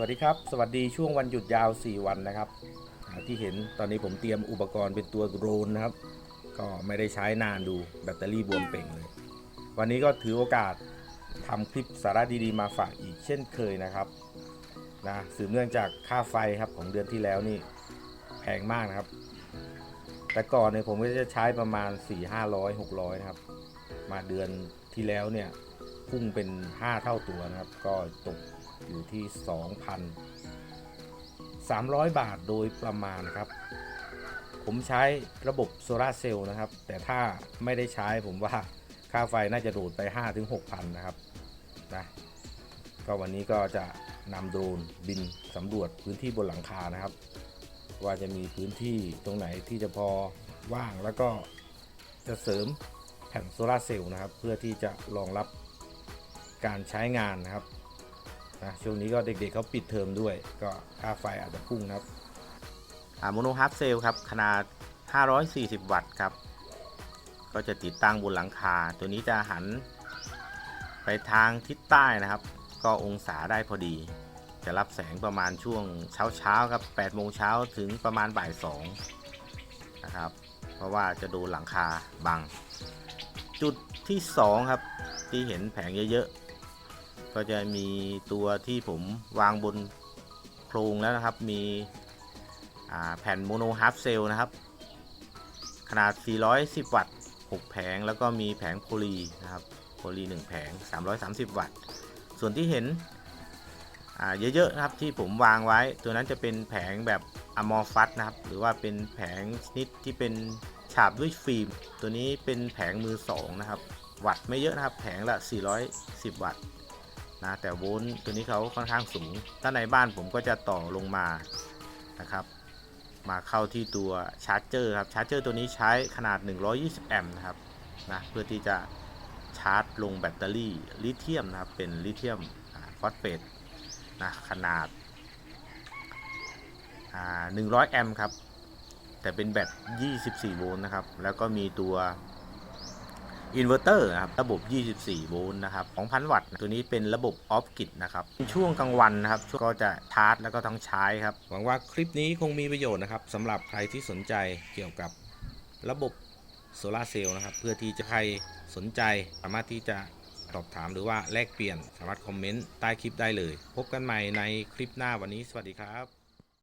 วัสดีครับ สวัสดีช่วงวันหยุดยาว 4 วันนะครับ ที่เห็นตอนนี้ผมเตรียมอุปกรณ์เป็นตัวโดรนนะครับ ก็ไม่ได้ใช้นานดูแบตเตอรี่บวมเป่งเลย วันนี้ก็ถือโอกาสทำคลิปสาระดีๆ มาฝากอีกเช่นเคยนะครับนะสืบเนื่องจากค่าไฟครับของเดือนที่แล้วนี่แพงมากนะครับ แต่ก่อนเนี่ยผมก็จะใช้ประมาณ 4 500 600นะครับ มาเดือนที่แล้วเนี่ยพุ่งเป็น 5 เท่าตัวนะครับ ก็ตก อยู่ที่ 2,300 บาทโดยประมาณครับ ผมใช้ระบบโซลาร์เซลล์นะครับ แต่ถ้าไม่ได้ใช้ผมว่าค่าไฟน่าจะโดดไป 5-6,000 นะครับนะก็วันนี้ก็จะนำโดรนบินสำรวจพื้นที่บนหลังคานะครับ ว่าจะมีพื้นที่ตรงไหนที่จะพอว่างแล้วก็จะเสริมแผ่นโซลาร์เซลล์นะครับ เพื่อที่จะรองรับการใช้งานนะครับ นะช่วงนี้ก็เด็กๆเขาปิดเทอมด้วย ก็ค่าไฟอาจจะพุ่งนะครับอ่าโมโนฮาร์ฟเซลครับขนาด 540 วัตต์ครับ ก็จะติดตั้งบนหลังคา ตัวนี้จะหันไปทางทิศใต้นะครับ ก็องศาได้พอดี จะรับแสงประมาณช่วงเช้าเช้าๆครับ8โมงเช้าถึงประมาณบ่าย2นะครับ เพราะว่าจะโดนหลังคาบัง จุดที่ 2 ครับ ที่เห็นแผงเยอะๆ ก็จะมีตัวที่ผมวางบนโครงแล้วนะครับ มีแผ่นโมโนฮาร์ฟเซลนะครับ ขนาด 410 วัตต์ 6 แผง แล้วก็มีแผงโพลีนะครับ โพลี 1 แผง 330 วัตต์ ส่วนที่เห็นเยอะๆนะครับที่ผมวางไว้ ตัวนั้นจะเป็นแผงแบบอะมอร์ฟัสนะครับ หรือว่าเป็นแผงชนิดที่เป็นฉาบด้วยฟิล์ม ตัวนี้เป็นแผงมือสองนะครับ วัตต์ไม่เยอะนะครับ แผงละ 410 วัตต์ นะแต่โวลต์ตัวนี้เขาค่อนข้างสูง ถ้าในบ้านผมก็จะต่อลงมานะครับ มาเข้าที่ตัวชาร์จเจอร์ครับชาร์จเจอร์ตัวนี้ใช้ขนาด 120 แอมป์นะครับนะเพื่อที่จะชาร์จลงแบตเตอรี่ลิเธียมนะครับเป็นลิเธียมฟอสเฟตนะขนาดอ่า100 แอมป์ครับแต่เป็นแบต 24 โวลต์นะครับ แล้วก็มีตัว อินเวอร์เตอร์นะครับระบบ 24 โวลต์นะครับ 2,000 วัตต์ ตัวนี้เป็นระบบออฟกิดนะครับช่วงกลางวันนะครับ ก็จะชาร์จแล้วก็ทั้งใช้ครับ หวังว่าคลิปนี้คงมีประโยชน์นะครับสำหรับใครที่สนใจเกี่ยวกับระบบโซลาเซลล์นะครับ เพื่อที่จะใครสนใจสามารถที่จะสอบถามหรือว่าแลกเปลี่ยนสามารถคอมเมนต์ใต้คลิปได้เลย พบกันใหม่ในคลิปหน้าวันนี้ สวัสดีครับ